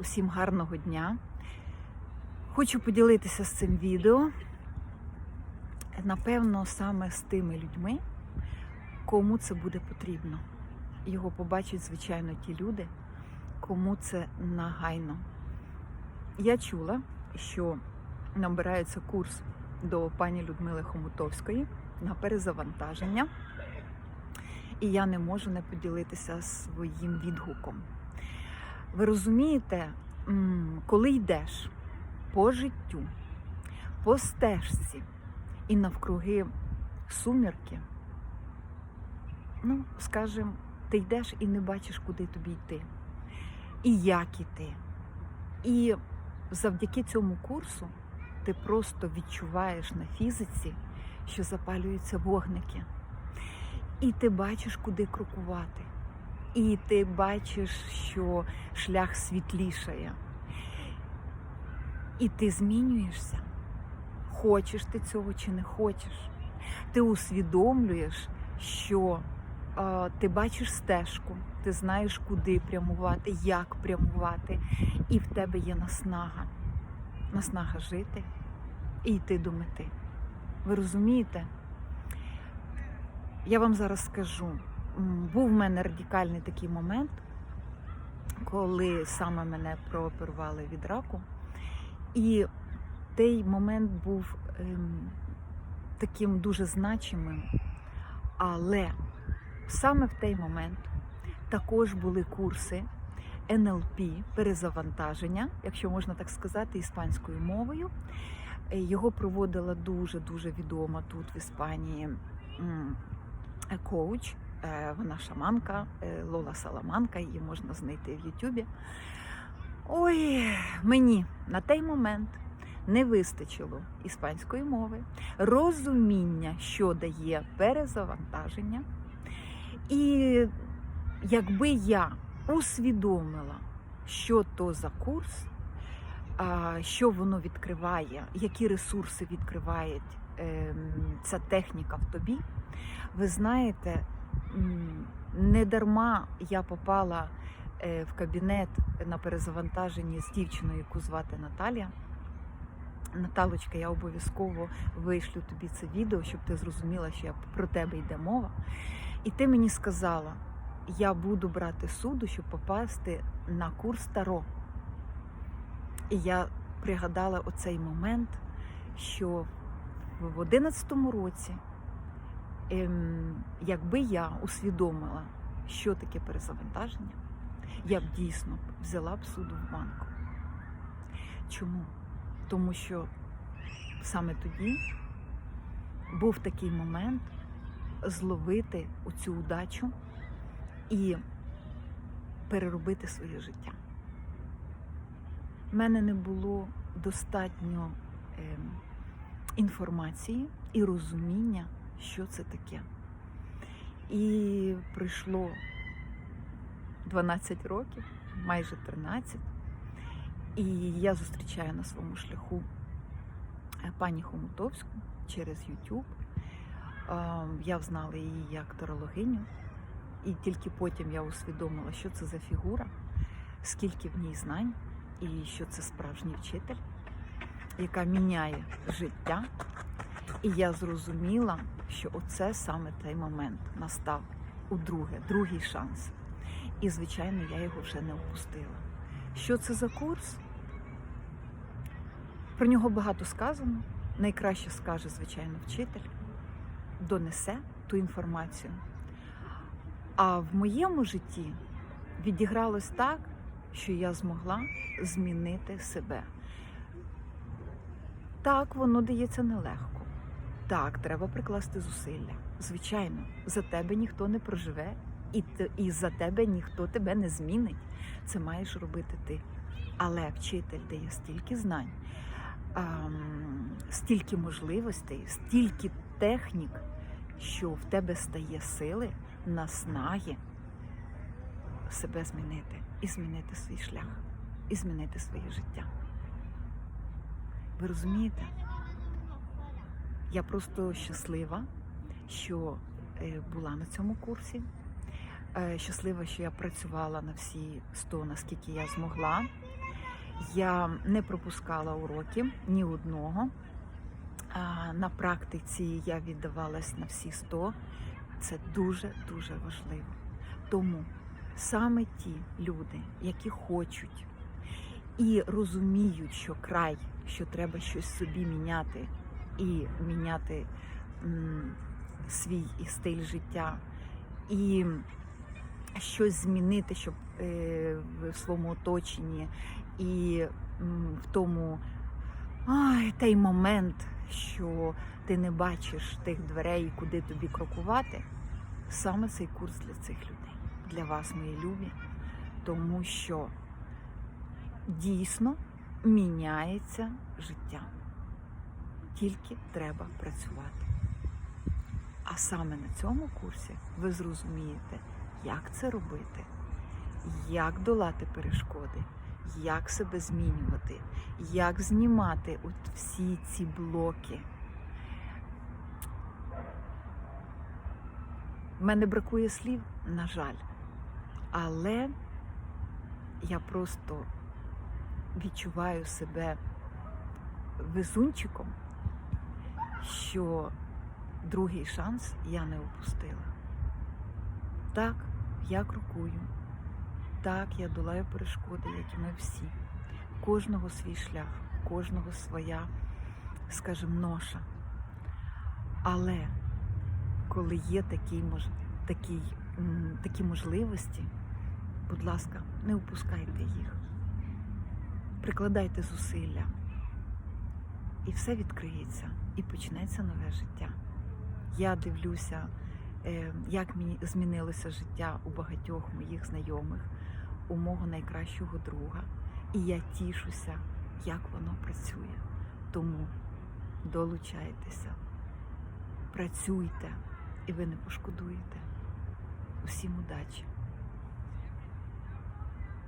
Усім гарного дня. Хочу поділитися з цим відео. Напевно, саме з тими людьми, кому це буде потрібно. Його побачать, звичайно, ті люди, кому це нагайно. Я чула, що набирається курс до пані Людмили Хомутовської на перезавантаження, і я не можу не поділитися своїм відгуком. Ви розумієте, коли йдеш по життю, по стежці і навкруги сумірки, ну, скажімо, ти йдеш і не бачиш, куди тобі йти, і як іти. І завдяки цьому курсу ти просто відчуваєш на фізиці, що запалюються вогники. І ти бачиш, куди крокувати. І ти бачиш, що шлях світлішає. І ти змінюєшся. Хочеш ти цього чи не хочеш. Ти усвідомлюєш, що е, ти бачиш стежку, ти знаєш, куди прямувати, як прямувати, і в тебе є наснага. Наснага жити і йти до мети. Ви розумієте? Я вам зараз скажу. Був в мене радикальний такий момент, коли саме мене прооперували від раку. І той момент був ем, таким дуже значимим. Але саме в той момент також були курси НЛП перезавантаження, якщо можна так сказати, іспанською мовою. Е, Його проводила дуже-дуже відома тут в Іспанії е, коуч. Е, Вона шаманка е, Лола Саламанка, її можна знайти в Ютубі. Ой, мені на той момент не вистачило іспанської мови, розуміння, що дає перезавантаження. І якби я усвідомила, що то за курс, що воно відкриває, які ресурси відкриває ем, ця техніка в тобі, ви знаєте, не дарма я попала е, в кабінет на перезавантаженні з дівчиною, яку звати Наталія. Наталочка, я обов'язково вишлю тобі це відео, щоб ти зрозуміла, що я про тебе йде мова. І ти мені сказала, я буду брати суду, щоб попасти на курс Таро. І я пригадала оцей момент, що в 11 році, якби я усвідомила, що таке перезавантаження, я б дійсно взяла б суду в банку. Чому? Тому що саме тоді був такий момент зловити оцю удачу і переробити своє життя. У мене не було достатньо ем, інформації і розуміння, що це таке. І пройшло 12 років, майже 13, і я зустрічаю на своєму шляху е, пані Хомутовську через YouTube. Е, Я взнала її як тарологиню, і тільки потім я усвідомила, що це за фігура, скільки в ній знань, і що це справжній вчитель, яка міняє життя. І я зрозуміла, що оце саме той момент настав у друге, другий шанс. І, звичайно, я його вже не опустила. Що це за курс? Про нього багато сказано. Найкраще скаже, звичайно, вчитель, донесе ту інформацію. А в моєму житті відігралось так, що я змогла змінити себе. Так, воно дається нелегко. Так, треба прикласти зусилля. Звичайно, за тебе ніхто не проживе, і, і за тебе ніхто тебе не змінить. Це маєш робити ти. Але вчитель дає стільки знань, стільки можливостей, стільки технік, що в тебе стає сили, наснаги себе змінити і змінити свій шлях, і змінити своє життя. Ви розумієте? Я просто щаслива, що е, була на цьому курсі. Е, Щаслива, що я працювала на всі 100, наскільки я змогла. Я не пропускала уроки ні одного. На практиці я віддавалась на всі 100. Це дуже-дуже важливо. Тому саме ті люди, які хочуть і розуміють, що край, що треба щось собі міняти і міняти свій стиль життя, і щось змінити, щоб е, в своєму оточенні, і в тому ай, той момент, що ти не бачиш тих дверей, куди тобі крокувати, саме цей курс для цих людей, для вас, мої любі, тому що дійсно міняється життя. Тільки треба працювати. А саме на цьому курсі ви зрозумієте, як це робити, як долати перешкоди, як себе змінювати, як знімати от всі ці блоки. Мене бракує слів, на жаль, але я просто відчуваю себе везунчиком, що другий шанс я не опустила. Так, я крокую, так, я долаю перешкоди, як і ми всі. Кожного свій шлях, кожного своя, скажімо, ноша. Але коли є такі, такі, такі можливості, будь ласка, не упускайте їх. Прикладайте зусилля. І все відкриється, і почнеться нове життя. Я дивлюся, е, як мені змінилося життя у багатьох моїх знайомих, у мого найкращого друга. І я тішуся, як воно працює. Тому долучайтеся, працюйте, і ви не пошкодуєте. Усім удачі!